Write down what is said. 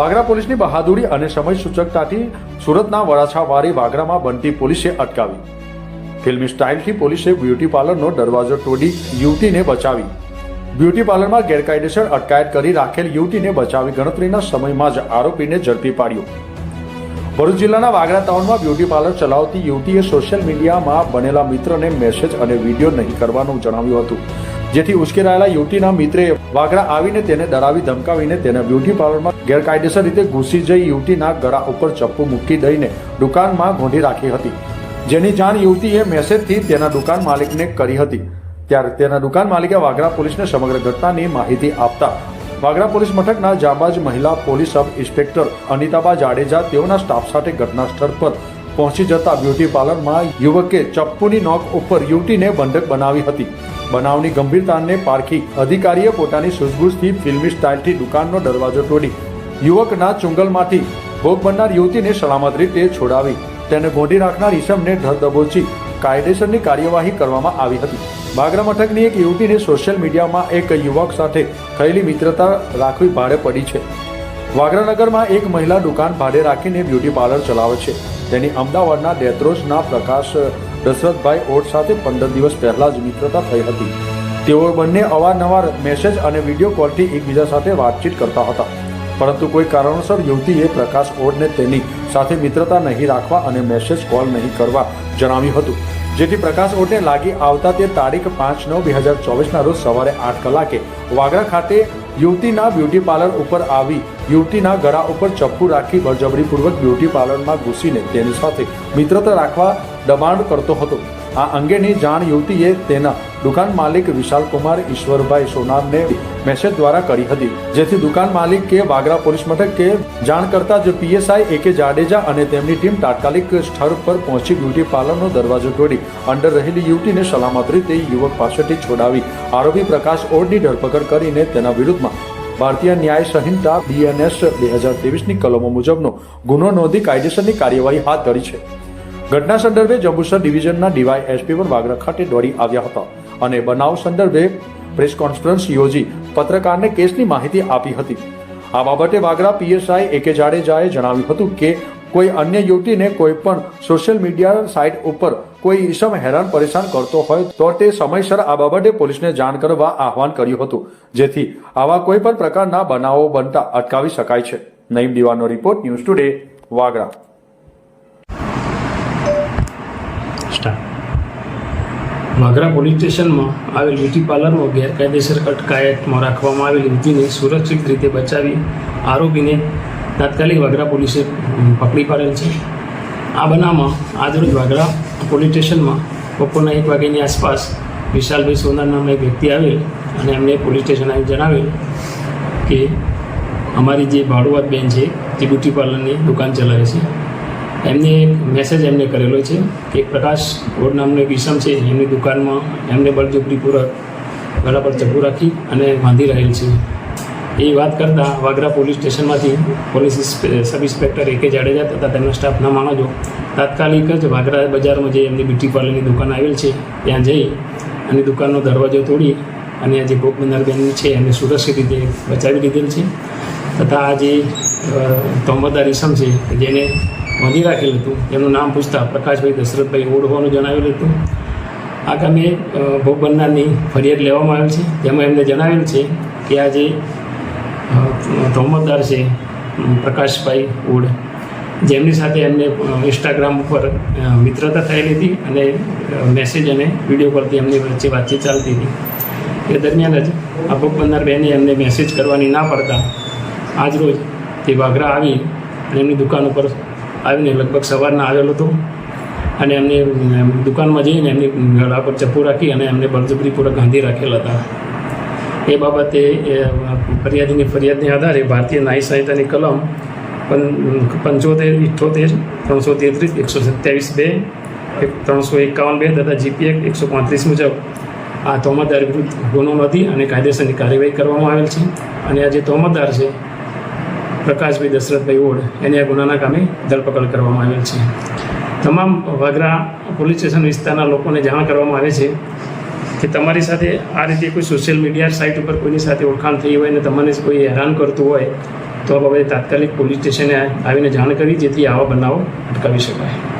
વાગરા પોલીસની બહાદુરી અને સમય સૂચકતાથી સુરતના વરાછાવાડી વાગરામાં બનતી પોલીસે અટકાવી. ફિલ્મી સ્ટાઇલથી પોલીસે બ્યુટી પાર્લરનો દરવાજો તોડી યુવતીને બચાવી. બ્યુટી પાર્લરમાં ગેરકાયદેસર અટકાયત કરી રાખેલ યુવતીને બચાવી ગણતરીના સમયમાં જ આરોપીને ઝડપી પાડ્યો. ભરૂચ જિલ્લાના વાગરા ટાઉનમાં બ્યુટી પાર્લર ચલાવતી યુવતીએ સોશિયલ મીડિયામાં બનેલા મિત્રને મેસેજ અને વીડિયો નહીં કરવાનું જણાવ્યું હતું. જેથી ઉશ્કેરાયેલા યુવતીના મિત્રે વાઘડા આવીને તેને ડરાવી ધમકાવીને તેના બ્યુટી પાર્લરમાં ગેરકાયદેસર રીતે ઘૂસી જઈ યુવતીના ગળા ઉપર ચપ્પુ મૂકી દઈને દુકાનમાં ગોંધી રાખી હતી. જેની જાણ યુવતીએ મેસેજથી તેના દુકાન માલિકને કરી હતી. ત્યારે તેના દુકાન માલિકે વાઘરા પોલીસને સમગ્ર ઘટનાની માહિતી આપતા વાઘરા પોલીસ મથકના જાબાજ મહિલા police sub inspector Anitaba Jadeja તેઓના સ્ટાફ સાથે ઘટના સ્થળ પર પહોંચી જતા બ્યુટી પાર્લરમાં યુવકે ચપ્પુની નોક ઉપર યુવતીને બંધક બનાવી હતી. બનાવની ગંભીરતાને પારખી અધિકારીએ પોતાની સૂઝબૂઝથી ફિલ્મી સ્ટાઇલથી દુકાનનો દરવાજો તોડી. યુવકના ચુંગલમાંથી ભોગ બનનાર યુવતીને સલામત રીતે છોડાવી. તેને ગોંડી રાખનાર ઈસમને ધર દબોચી કાયદેસરની કાર્યવાહી કરવામાં આવી હતી. બાગરા મથકની એક યુવતીને સોશિયલ મીડિયામાં એક યુવક સાથે થયેલી મિત્રતા રાખવી ભાડે પડી છે. વાગરાનગરમાં એક મહિલા દુકાન ભાડે રાખીને બ્યુટી પાર્લર ચલાવે છે. તેની અમદાવાદના ડેથરોજના પ્રકાશ, દશરથભાઈ ઓટ સાથે પંદર દિવસ પહેલા જ મિત્રતા થઈ હતી. તેઓ બંને અવારનવાર મેસેજ અને વીડિયો કોલથી એકબીજા સાથે વાતચીત કરતા હતા. પરંતુ કોઈ કારણોસર યુવતીએ પ્રકાશ ઓઢને તેની સાથે મિત્રતા નહીં રાખવા અને મેસેજ કોલ નહીં કરવા જણાવ્યું હતું. જેથી પ્રકાશ ઓડને લાગી આવતા તે તારીખ પાંચ નવ બે હજાર ચોવીસના રોજ સવારે આઠ કલાકે વાગરા ખાતે યુવતીના બ્યુટી પાર્લર ઉપર આવી યુવતીના ગળા ઉપર ચપ્પુ રાખી બળજબરીપૂર્વક બ્યુટી પાર્લરમાં ઘૂસીને તેની સાથે મિત્રતા રાખવા દબાણ કરતો હતો. આ અંગેની જાણ યુવતીએ તેના દુકાન માલિક વિશાલકુમાર ઈશ્વરભાઈ સોનારને મેસેજ દ્વારા કરી હતી. જેથી દુકાન માલિક કે વાગરા પોલીસ મથકે જાણ કરતા જ પીએસઆઈ એ કે જાડેજા અને તેમની ટીમ તાત્કાલિક સ્થળ પર પહોંચી બ્યુટી પાર્લરનો દરવાજો તોડી અંદર રહેલી યુવતીને સલામત રીતે યુવક પાસેથી છોડાવી આરોપી પ્રકાશ ઓડની ધરપકડ કરીને તેના વિરુદ્ધમાં ભારતીય ન્યાય સંહિતા બીએનએસ બે હજાર ત્રેવીસની કલમો મુજબનો ગુનો નોંધી કાયદેસરની કાર્યવાહી હાથ ધરી છે. ઘટના સંદર્ભે જંબુસર ડિવિઝનના ડીવાય એસપી પણ વાગરા ખાતે દોડી આવ્યા હતા. અને બનાવ સંદર્ભે પ્રેસ કોન્ફરન્સ યોજી પત્રકારને કેસની માહિતી આપી હતી. આ બાબતે વાગરા પીએસઆઈ એ કે જાડેજાએ જણાવ્યું હતું કે, કોઈ અન્ય યુવતીને કોઈ પણ સોશિયલ મીડિયા સાઇટ ઉપર કોઈ ઈસમ હેરાન પરેશાન કરતો હોય તો તે સમયસર આ બાબતે પોલીસને જાણ કરવા આહવાન કર્યું હતું. જેથી આવા કોઈ પણ પ્રકારના બનાવો બનતા અટકાવી શકાય છે. Naeem દીવાનો report news today, Vagra. Vagra police સ્ટેશનમાં આવેલ બ્યુટી પાર્લરમાં ગેરકાયદેસર અટકાયતમાં રાખવામાં આવેલી યુવતીને સુરક્ષિત રીતે બચાવી આરોપીને તાત્કાલિક વાગરા પોલીસે પકડી પાડેલ છે. આ બનાવમાં આજરોજ વાગરા પોલીસ સ્ટેશનમાં બપોરના એક વાગ્યાની આસપાસ વિશાલભાઈ સોનાર નામના એક વ્યક્તિ આવેલ અને એમને પોલીસ સ્ટેશન આવી જણાવેલ કે અમારી જે ભાડુઆત બેન છે તે બ્યુટી પાર્લરની દુકાન ચલાવે છે. એમને એક મેસેજ એમને કરેલો છે એક પ્રકાશ ગોડ નામનો એક ઈસમ છે, એમની દુકાનમાં એમને બળજબરીપૂર્વક ગળા પર ચપ્પુ રાખી અને બાંધી રહેલ છે. એ વાત કરતાં Vagra police સ્ટેશનમાંથી police sub inspector A K Jadeja તથા તેમના સ્ટાફના માણસો તાત્કાલિક જ વાગરા બજારમાં જે એમની બ્યુટી પાર્લરની દુકાન આવેલ છે. ત્યાં જઈ અને દુકાનનો દરવાજો તોડી અને આ જે ભોગ બનનાર બેન છે એમને સુરક્ષિત રીતે બચાવી લીધેલ છે. તથા આ જે તોમદાર ઇસમ છે, જેને બાંધી રાખેલ હતું. એમનું નામ પૂછતા પ્રકાશભાઈ દશરથભાઈ ઓડ હોવાનું જણાવેલું હતું. આ કામે ભોગ બનનારની ફરિયાદ લેવામાં આવેલ છે. જેમાં એમને જણાવેલ છે કે આ જે અ, છે પ્રકાશભાઈ ઓડ જેમની સાથે એમને ઇન્સ્ટાગ્રામ ઉપર મિત્રતા થયેલી હતી અને મેસેજ અને વીડિયો પરથી એમની વચ્ચે વાતચીત ચાલતી હતી. એ દરમિયાન જ આ ભોગ બનનાર બેને એમને મેસેજ કરવાની ના પડતા આજરોજ તે વાઘરા આવી અને એમની દુકાન ઉપર આવીને લગભગ સવારના આવેલો હતો અને એમને દુકાનમાં જઈને એમની ગળા પર ચપ્પુ રાખી અને એમને બળજબરીપૂર્વક ગાંધી રાખેલા હતા. એ બાબતે ફરિયાદીની ફરિયાદને આધારે ભારતીય ન્યાય સંહિતાની કલમ પણ પંચોતેર, ઇઠ્ઠોતેર, ત્રણસો તેત્રીસ, એકસો સત્યાવીસ બે ત્રણસો એકાવન બે તથા જીપીએક એકસો પાંત્રીસ મુજબ આ તોમતદાર વિરુદ્ધ ગુનો નથી અને કાયદેસરની કાર્યવાહી કરવામાં આવેલ છે. અને આ જે તોમતદાર છે પ્રકાશભાઈ દશરથભાઈ ઓડ એને આ ગુનાના કામે ધરપકડ કરવામાં આવેલ છે. તમામ વાગરા પોલીસ સ્ટેશન વિસ્તારના લોકોને જાણ કરવામાં આવે છે કે તમારી સાથે આ રીતે કોઈ સોશિયલ મીડિયા સાઇટ ઉપર કોઈની સાથે ઓળખાણ થઈ હોય અને તમને કોઈ હેરાન કરતું હોય, તો આ બાબતે તાત્કાલિક પોલીસ સ્ટેશને આવીને જાણ કરી, જેથી આવા બનાવો અટકાવી શકાય.